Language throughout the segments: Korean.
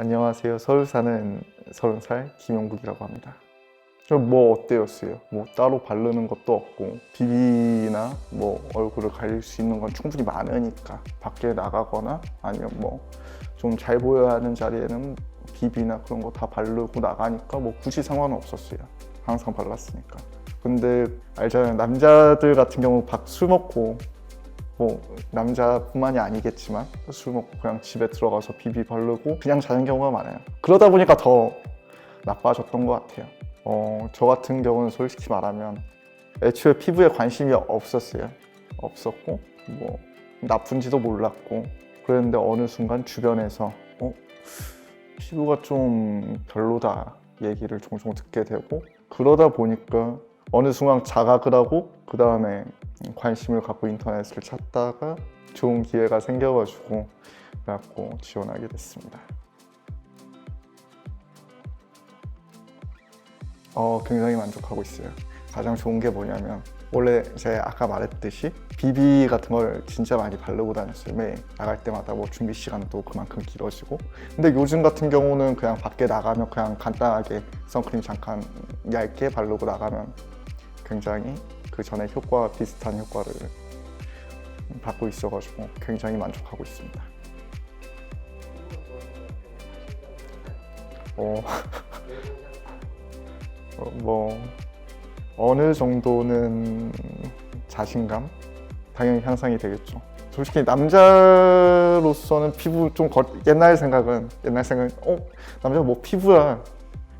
안녕하세요. 서울 사는 30살 김용국이라고 합니다. 좀뭐 어때였어요? 뭐 따로 바르는 것도 없고 비비나 뭐 얼굴을 가릴 수 있는 건 충분히 많으니까 밖에 나가거나 아니면 뭐 좀 잘 보여야 하는 자리에는 비비나 그런 거 다 바르고 나가니까 뭐 굳이 상관은 없었어요. 항상 발랐으니까. 근데 알잖아요. 남자들 같은 경우 밥 술 먹고 뭐 남자뿐만이 아니겠지만 술 먹고 그냥 집에 들어가서 비비 바르고 그냥 자는 경우가 많아요. 그러다 보니까 더 나빠졌던 것 같아요. 어, 저 같은 경우는 솔직히 말하면 애초에 피부에 관심이 없었어요. 없었고 뭐 나쁜지도 몰랐고 그랬는데 어느 순간 주변에서 어, 피부가 좀 별로다 얘기를 종종 듣게 되고 그러다 보니까 어느 순간 자각을 하고 그 다음에 관심을 갖고 인터넷을 찾다가 좋은 기회가 생겨가지고 그래갖고 지원하게 됐습니다. 어, 굉장히 만족하고 있어요. 가장 좋은 게 뭐냐면 원래 제가 아까 말했듯이 비비 같은 걸 진짜 많이 바르고 다녔어요. 매일 나갈 때마다 뭐 준비 시간도 그만큼 길어지고. 근데 요즘 같은 경우는 그냥 밖에 나가면 그냥 간단하게 선크림 잠깐 얇게 바르고 나가면 굉장히 그 전에 효과와 비슷한 효과를 받고 있어가지고 굉장히 만족하고 있습니다. 어, 어, 뭐 어느 정도는 자신감 당연히 향상이 되겠죠. 솔직히 남자로서는 피부 좀 거- 옛날 생각은 옛날 생각은 어 남자 뭐 피부야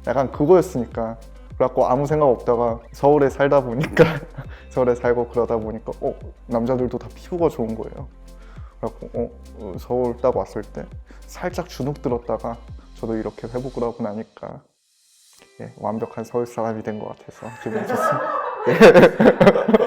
약간 그거였으니까 그래갖고 아무 생각 없다가 서울에 살다 보니까 서울에 살고 그러다 보니까 어 남자들도 다 피부가 좋은 거예요. 그래갖고 어 어, 서울 딱 왔을 때 살짝 주눅 들었다가 저도 이렇게 회복을 하고 나니까 예, 완벽한 서울 사람이 된 것 같아서 기분이 좋습니다.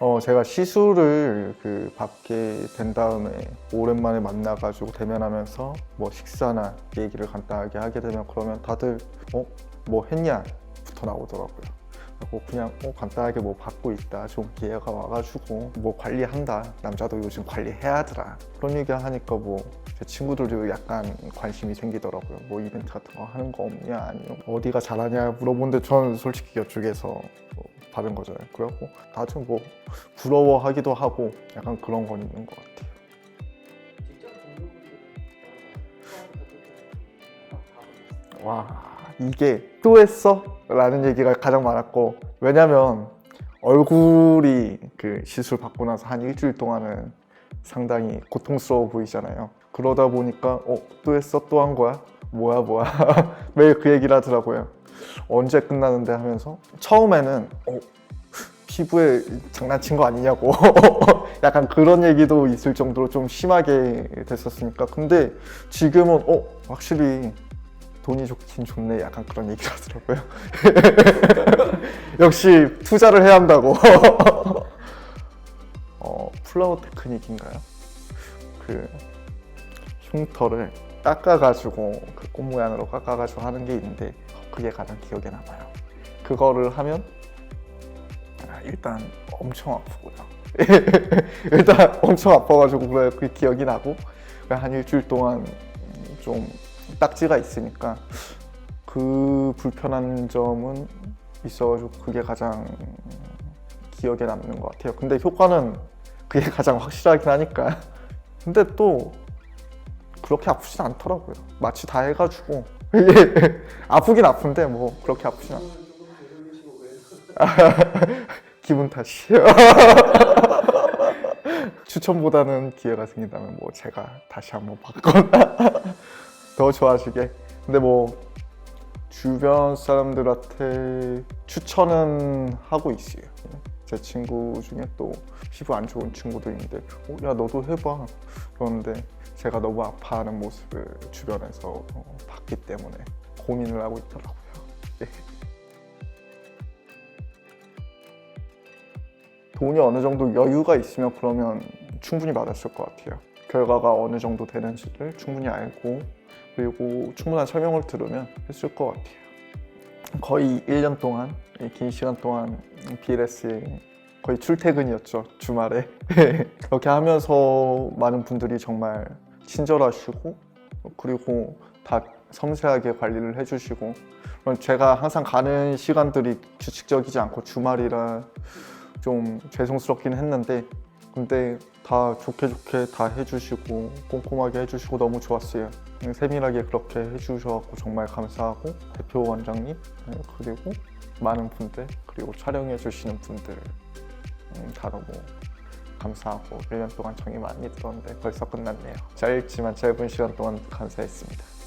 어, 제가 시술을 그 받게 된 다음에 오랜만에 만나가지고 대면하면서 뭐 식사나 얘기를 간단하게 하게 되면 그러면 다들 어, 뭐 했냐? 부터 나오더라고요. 그리고 그냥 어, 간단하게 뭐 받고 있다. 좋은 기회가 와가지고 뭐 관리한다. 남자도 요즘 관리해야 하더라. 그런 얘기 하니까 뭐 제 친구들도 약간 관심이 생기더라고요. 뭐 이벤트 같은 거 하는 거 없냐? 아니면 어디가 잘하냐 물어보는데 저는 솔직히 이쪽에서 뭐 받은 거잖아요. 그래갖고 다들 뭐 부러워하기도 하고 약간 그런 건 있는 것 같아요. 와 이게 또 했어? 라는 얘기가 가장 많았고 왜냐면 얼굴이 그 시술 받고 나서 한 일주일 동안은 상당히 고통스러워 보이잖아요 그러다 보니까 어 또 했어? 또 한 거야? 뭐야 뭐야 매일 그 얘기를 하더라고요 언제 끝나는데 하면서 처음에는 어, 피부에 장난친 거 아니냐고. 약간 그런 얘기도 있을 정도로 좀 심하게 됐었으니까. 근데 지금은 어 확실히 돈이 좋긴 좋네. 약간 그런 얘기를 하더라고요. 역시 투자를 해야 한다고. 어, 플라워 테크닉인가요? 그 흉터를 깎아가지고 그 꽃 모양으로 깎아가지고 하는 게 있는데 그게 가장 기억에 남아요 그거를 하면 아, 일단 엄청 아프고요 일단 엄청 아파가지고 그 기억이 나고 한 일주일 동안 좀 딱지가 있으니까 그 불편한 점은 있어가지고 그게 가장 기억에 남는 것 같아요. 근데 효과는 그게 가장 확실하긴 하니까. 근데 또 그렇게 아프진 않더라고요. 마취 다 해가지고 아프긴 아픈데 뭐 그렇게 아프진 않. 기분 탓이에요. 추천보다는 기회가 생긴다면 뭐 제가 다시 한번 받거나 더 좋아하시게. 근데 뭐 주변 사람들한테 추천은 하고 있어요. 제 친구 중에 또 피부 안 좋은 친구도 있는데, 어, 야 너도 해봐. 그런데 제가 너무 아파하는 모습을 주변에서 어, 봤기 때문에 고민을 하고 있더라고요. 예. 돈이 어느 정도 여유가 있으면 그러면 충분히 받았을 것 같아요. 결과가 어느 정도 되는지를 충분히 알고 그리고 충분한 설명을 들으면 했을 것 같아요. 거의 1년 동안, 이긴 시간 동안 BLS에 거의 출퇴근이었죠, 주말에. 그렇게 하면서 많은 분들이 정말 친절하시고 그리고 다 섬세하게 관리를 해주시고 제가 항상 가는 시간들이 규칙적이지 않고 주말이라 좀 죄송스럽긴 했는데 근데 다 좋게 좋게 다 해주시고 꼼꼼하게 해주시고 너무 좋았어요. 세밀하게 그렇게 해주셔서 정말 감사하고 대표 원장님 네, 그리고 많은 분들 그리고 촬영해 주시는 분들 음, 다 너무 감사하고 1년 동안 정이 많이 들었는데 벌써 끝났네요. 짧지만 짧은 시간 동안 감사했습니다.